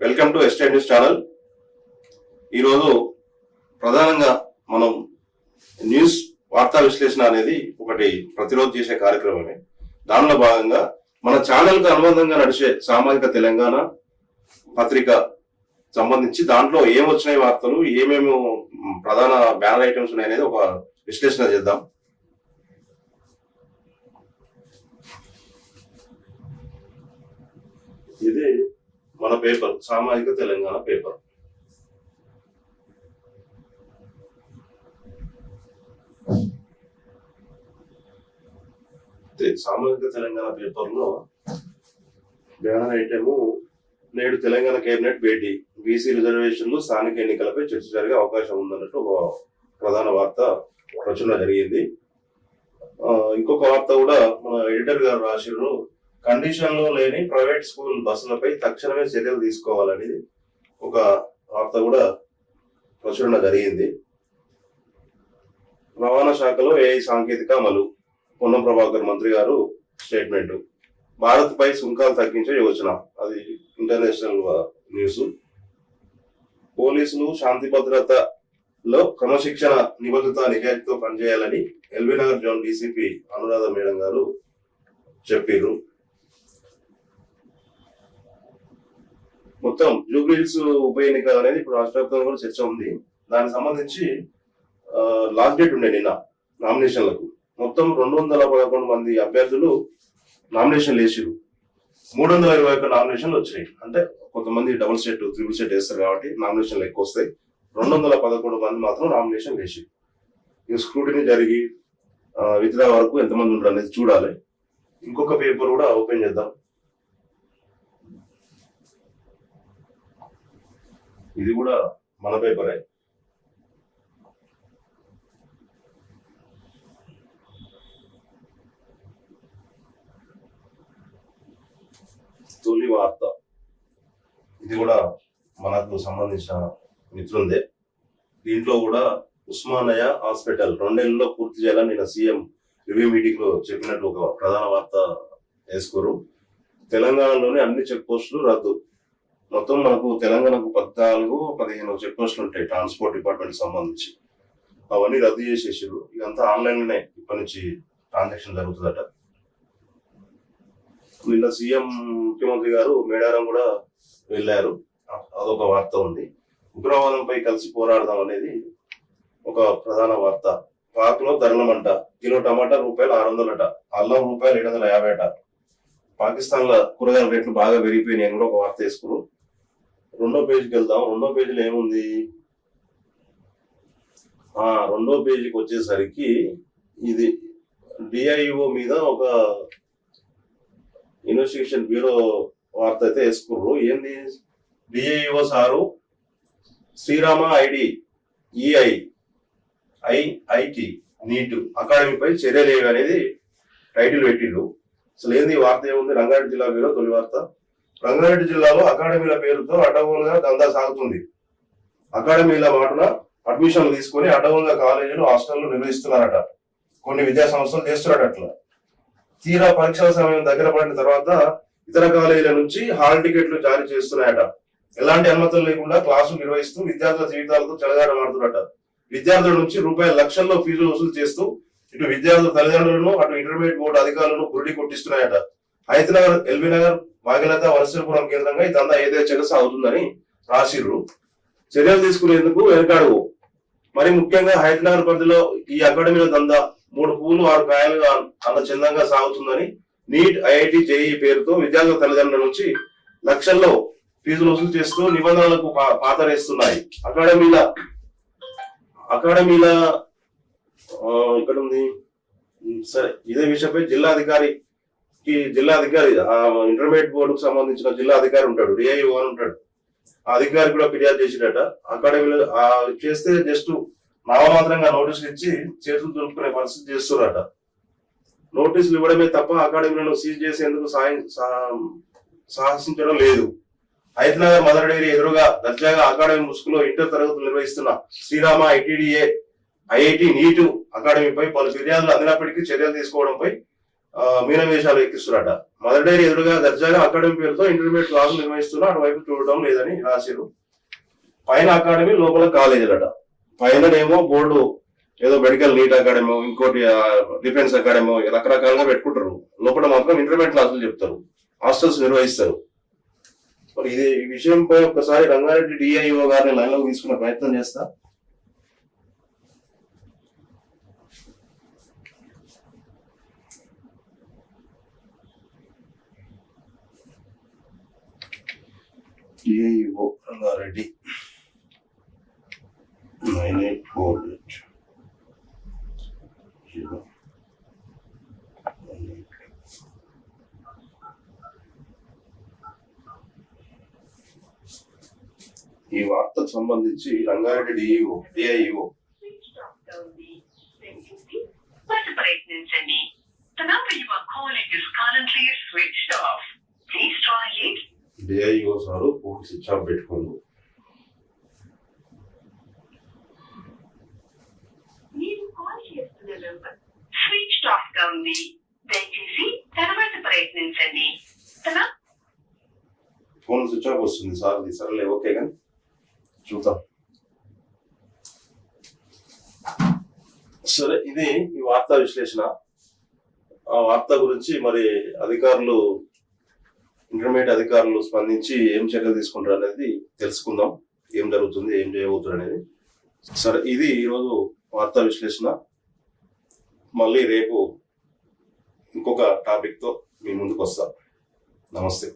Welcome to estate news channel ఈరోజు ప్రధానంగా మనం న్యూస్ వార్తా విశ్లేషణ అనేది ఒకటి ప్రతిరోజు చేసే కార్యక్రమమే. దానిలో భాగంగా మన ఛానల్కి అనుబంధంగా నడిచే సామాజిక తెలంగాణ పత్రిక సంబంధించి దాంట్లో ఏమొచ్చినాయి వార్తలు ఏమేమి ప్రధాన బ్యానర్ ఐటమ్స్ ఉన్నాయి అనేది ఒక విశ్లేషణ చేద్దాం. ఇది మన పేపర్ సామాజిక తెలంగాణ పేపర్. సామాజిక తెలంగాణ పేపర్లో బ్యానర్ ఐటెము నేడు తెలంగాణ కేబినెట్ భేటీ బీసీ రిజర్వేషన్లు స్థానిక ఎన్నికలపై చర్చ జరిగే అవకాశం ఉందన్నట్టు ఒక ప్రధాన వార్త ప్రచురణ జరిగింది. ఇంకొక వార్త కూడా మన ఎడిటర్ గారు రాసిరు కండిషన్లో లేని ప్రైవేట్ స్కూల్ బస్సులపై తక్షణమే చర్యలు తీసుకోవాలని ఒక వార్త కూడా ప్రచురణ జరిగింది. రవాణా శాఖలో ఏఐ సాంకేతిక అమలు పొన్నం ప్రభాకర్ మంత్రి గారు స్టేట్మెంట్ భారత్ పై సుంకాలు తగ్గించే యోచన అది ఇంటర్నేషనల్ న్యూస్ పోలీసులు శాంతి భద్రతలో క్రమశిక్షణ నిబద్ధత నిజాయితీతో పనిచేయాలని LB Nagar zone DCP Anuradha madam గారు చెప్పారు మొత్తం జూబ్లీహిల్స్ ఉప ఎన్నిక అనేది ఇప్పుడు రాష్ట్ర వ్యాప్తంగా కూడా చర్చ ఉంది. దానికి సంబంధించి లాస్ట్ డేట్ ఉండే నిన్న నామినేషన్లకు. మొత్తం రెండు వందల పదకొండు మంది అభ్యర్థులు నామినేషన్లు వేసిరు మూడు వందల ఇరవై ఒక్క నామినేషన్లు వచ్చాయి అంటే కొంతమంది డబుల్ సెట్ త్రిబుల్ సెట్ వేస్తారు కాబట్టి నామినేషన్లు ఎక్కువ వస్తాయి. రెండు వందల పదకొండు మంది మాత్రం నామినేషన్ వేసి ఈ స్క్రూటినీ జరిగి విత్డ్రా వరకు ఎంతమంది ఉంటారు అనేది చూడాలి. ఇంకొక పేపర్ కూడా ఓపెన్ చేద్దాం. ఇది కూడా మన పేపరే. తొలి వార్త. ఇది కూడా మనకు సంబంధించిన మిత్రుందే దీంట్లో కూడా ఉస్మానయ హాస్పిటల్ రెండేళ్ళలో పూర్తి చేయాలని నిన్న సీఎం రివ్యూ మీటింగ్లో చెప్పినట్టు ఒక ప్రధాన వార్త వేసుకోరు తెలంగాణలోని అన్ని చెక్ పోస్టులు రద్దు. మొత్తం మనకు తెలంగాణకు పద్నాలుగు పదిహేను చెక్పోస్టులు ఉంటాయి ట్రాన్స్పోర్ట్ డిపార్ట్మెంట్ సంబంధించి. అవన్నీ రద్దు చేసేసారు ఇదంతా ఆన్లైన్లోనే ఇప్పటి నుంచి ట్రాన్సాక్షన్ జరుగుతుందట. నిన్న సీఎం ముఖ్యమంత్రి గారు మేడారం కూడా వెళ్ళారు. అదొక వార్త ఉంది. ఉగ్రవాదంపై కలిసి పోరాడదాం అనేది ఒక ప్రధాన వార్త. పాక్లో ధరలమంట కిలో టమాటా రూపాయలు ఆరు వందలట. అల్లం రూపాయలు ఏడు వందల యాభై అట. పాకిస్తాన్లో కూరగాయల రేట్లు బాగా పెరిగిపోయినాయి అని కూడా ఒక వార్త వేసుకున్నారు. రెండో పేజీకి వెళ్దాం. రెండో పేజీలో ఏముంది? రెండో పేజీకి వచ్చేసరికి ఇది డిఐఓ మీద ఒక ఇన్వెస్టిగేషన్ బ్యూరో వార్త అయితే వేసుకుర్రు. ఏంది? DIO sir Srirama ID EI IIT NEET అకాడమీపై చర్యలేవి అనేది టైటిల్ పెట్టిండు అసలు ఏంది వార్త ఏముంది? రంగారెడ్డి జిల్లా బ్యూరో తొలి వార్త. రంగారెడ్డి జిల్లాలో అకాడమీల పేరుతో అడ్డగోలుగా దందా సాగుతుంది. అకాడమీల మాటన అడ్మిషన్లు తీసుకొని అడ్డగోలుగా కాలేజీలు హాస్టళ్ళు నిర్వహిస్తున్నారట. కొన్ని విద్యా సంస్థలు చేస్తున్నారట అట్లా. తీరా పరీక్షల సమయం దగ్గర పడిన తర్వాత ఇతర కాలేజీల నుంచి హాల్ టికెట్లు జారీ చేస్తున్నాయట. ఎలాంటి అనుమతులు లేకుండా క్లాసులు నిర్వహిస్తూ విద్యార్థుల జీవితాలతో చెలగాటమాడుతున్నట విద్యార్థుల నుంచి రూపాయల లక్షల్లో ఫీజులు వసూలు చేస్తూ ఇటు విద్యార్థుల తల్లిదండ్రులను అటు ఇంటర్మీడియట్ బోర్డు అధికారులను గురిడి కొట్టిస్తున్నాయట. హైదరాబాద్ ఎల్బీ నగర్ భాగ్యలత వరసపురం కేంద్రంగా ఈ దందా యథేచ్ఛగా సాగుతుందని రాసిర్రు. చర్యలు తీసుకునేందుకు వెనకాడు మరి ముఖ్యంగా హైదరాబాద్ పరిధిలో ఈ అకాడమీలో దందా మూడు పూలు ఆరు కాయలుగా అంత చందంగా సాగుతుందని నీట్ ఐఐటి జేఈ పేరుతో విద్యార్థుల తల్లిదండ్రుల నుంచి లక్షల్లో ఫీజులు వసూలు చేస్తూ నిబంధనలకు పాతరేస్తున్నాయి. అకాడమీల అకాడమీల ఇక్కడ ఉంది. సరే ఇదే విషయంపై జిల్లా ఈ జిల్లా అధికారి ఆ ఇంటర్మీడియట్ బోర్డుకు సంబంధించిన జిల్లా అధికారి ఉంటాడు డిఐఓ అని ఉంటాడు. ఆ అధికారి కూడా ఫిర్యాదు చేసినట అకాడమీలో చేస్తే జస్ట్ నామమాత్రంగా నోటీసులు ఇచ్చి చేతులు దులుపుకునే పరిస్థితి చేస్తున్నారట. నోటీసులు ఇవ్వడమే తప్ప అకాడమీలను సీజ్ చేసేందుకు సాయం సా- సాహసించడం లేదు. హైదరాబాద్ మదర్ డైరీ ఎదురుగా దర్జాగా అకాడమీ ముసుగులో ఇంటర్ తరగతులు నిర్వహిస్తున్న శ్రీరామ ఐటీడీఏ ఐఐటి నీటు అకాడమీపై పలు ఫిర్యాదులు అందినప్పటికీ చర్యలు తీసుకోవడంపై మీనవేషాలు మీనమేషాలు ఎక్కిస్తున్నారట. మదర్ డైరీ ఎదురుగా దర్జాగా అకాడమీ పేరుతో ఇంటర్మీడియట్ క్లాసులు నిర్వహిస్తున్నా అటువైపు చూడడం లేదని రాశారు పైన అకాడమీ లోపల కాలేజీలట. పైననేమో బోర్డు ఏదో మెడికల్ నీట్ అకాడమీ ఇంకోటి డిఫెన్స్ అకాడమీ రకరకాలుగా పెట్టుకుంటారు. లోపల మాత్రం ఇంటర్మీడియట్ క్లాసులు చెప్తారు. హాస్టల్స్ నిర్వహిస్తారు. మరి ఇది ఈ విషయంపై ఒకసారి రంగారెడ్డి డిఐఓ గారిని లైన్లో తీసుకునే ప్రయత్నం చేస్తా. DIO Rangareddy nine eight four eight zero ఈ వార్తకు సంబంధించి Rangareddy DEO DIO sir phone switch off పెట్టుకోండు ఆఫ్గా ఉంది. దయచేసి తర్వాత ప్రయత్నించండి. ఫోన్ స్విచ్ ఆఫ్ వస్తుంది సార్ సరేలే ఓకే కానీ చూద్దాం. సరే ఇది ఈ వార్తా విశ్లేషణ. ఆ వార్త గురించి మరి అధికారులు ఇంటర్మీడియట్ అధికారులు స్పందించి ఏం చర్యలు తీసుకుంటారు అనేది తెలుసుకుందాం. ఏం జరుగుతుంది ఏం చేయబోతున్నారు అనేది. సరే ఇది ఈరోజు వార్తా విశ్లేషణ. మళ్ళీ రేపు ఇంకొక టాపిక్తో మీ ముందుకు వస్తాం. నమస్తే.